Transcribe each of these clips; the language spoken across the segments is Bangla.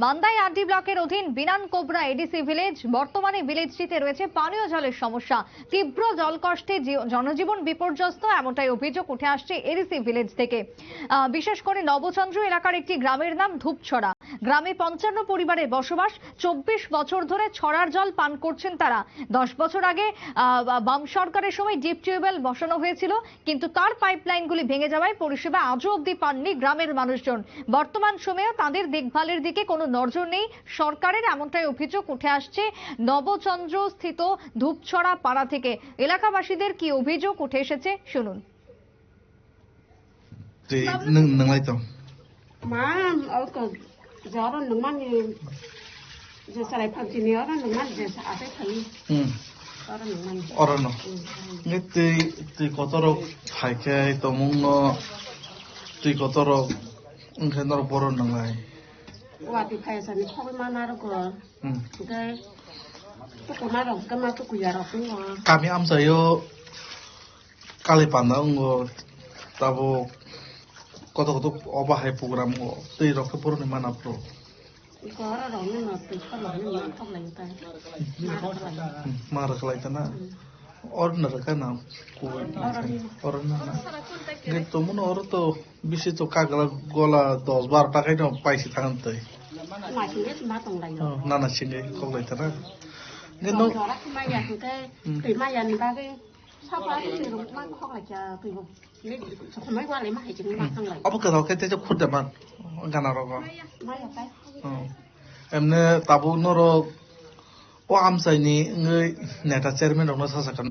মান্দাই আরডি ব্লকের অধীন বিনান কোবরা এডিসি ভিলেজ, বর্তমানে ভিলেজটিতে রয়েছে পানীয় জলের সমস্যা। তীব্র জলকষ্টে জনজীবন বিপর্যস্ত, এমনটাই অভিযোগ উঠে আসছে এডিসি ভিলেজ থেকে। বিশেষ করে নবচন্দ্র এলাকার একটি গ্রামের নাম ধূপছড়া। গ্রামে পঞ্চান্ন পরিবারের বসবাস, চব্বিশ বছর ধরে ছড়ার জল পান করছেন তারা। দশ বছর আগে বাম সরকারের সময় ডিপ টিউবওয়েল বসানো হয়েছিল, কিন্তু তার পাইপলাইনগুলি ভেঙে যাওয়ায় পরিষেবা আজও অবধি পাননি গ্রামের মানুষজন। বর্তমান সময়েও তাদের দেখভালের দিকে কোনো নজর নেই সরকারের এমনটাই অভিযোগ উঠে আসছে নবচন্দ্র স্থিত ধূপছড়া পাড়া থেকে এলাকাবাসীদের কি অভিযোগ উঠে এসেছে শুনুন thì nâng nâng lại tổng má ở cái gió đó nướng mắt như giờ sau này phật chỉ nhớ đó nướng mắt giờ xả cái thử ừ đó đó nướng mắt 어라 너 nghe tì tì có tao đâu phải cái tao muốn nó tì có tao đâu ứng cái nó boro nâng lại qua thì phải wati kaya sana kopi mana rogo oke tuku mana rogo kama tuku ya kami am sayo kali pandang go tabo koto koto opa hai program go tuy rogo puro ni mana bro iko ora rogo ni mati kalo ni mantok nengte mara kelaitan mara kelaitan ka na ku or na na nge to mun or to bisi to kagala gola 10 12 টাকাই না পাইছি থাকান তাই tổng lành rồi না না সিঙ্গে কলাই তারা nge còn no gió đó mai giờ thì cái tùy mai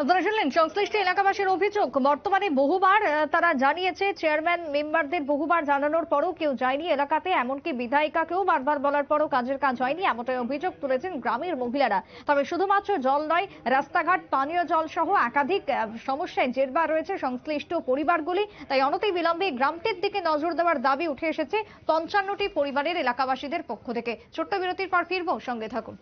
আপনারা শুনলেন, সংশ্লিষ্ট এলাকাবাসীর অভিযোগ, বর্তমানে বহুবার তারা জানিয়েছে, চেয়ারম্যান মেম্বারদের বহুবার জানানোর পরও কেউ যায়নি এলাকাতে, এমনকি বিধায়িকাকেও বারবার বলার পরও কাজের কাজ হয়নি, এমনটাই অভিযোগ তুলেছেন গ্রামের মহিলারা। তবে শুধুমাত্র জল নয়, রাস্তাঘাট, পানীয় জল সহ একাধিক সমস্যায় জেরবার রয়েছে সংশ্লিষ্ট পরিবারগুলি, তাই অনতি বিলম্বে গ্রামটির দিকে নজর দেওয়ার দাবি উঠে এসেছে পঞ্চান্নটি পরিবারের এলাকাবাসীদের পক্ষ থেকে। ছোট্ট বিরতির পর ফিরবো, সঙ্গে থাকুন।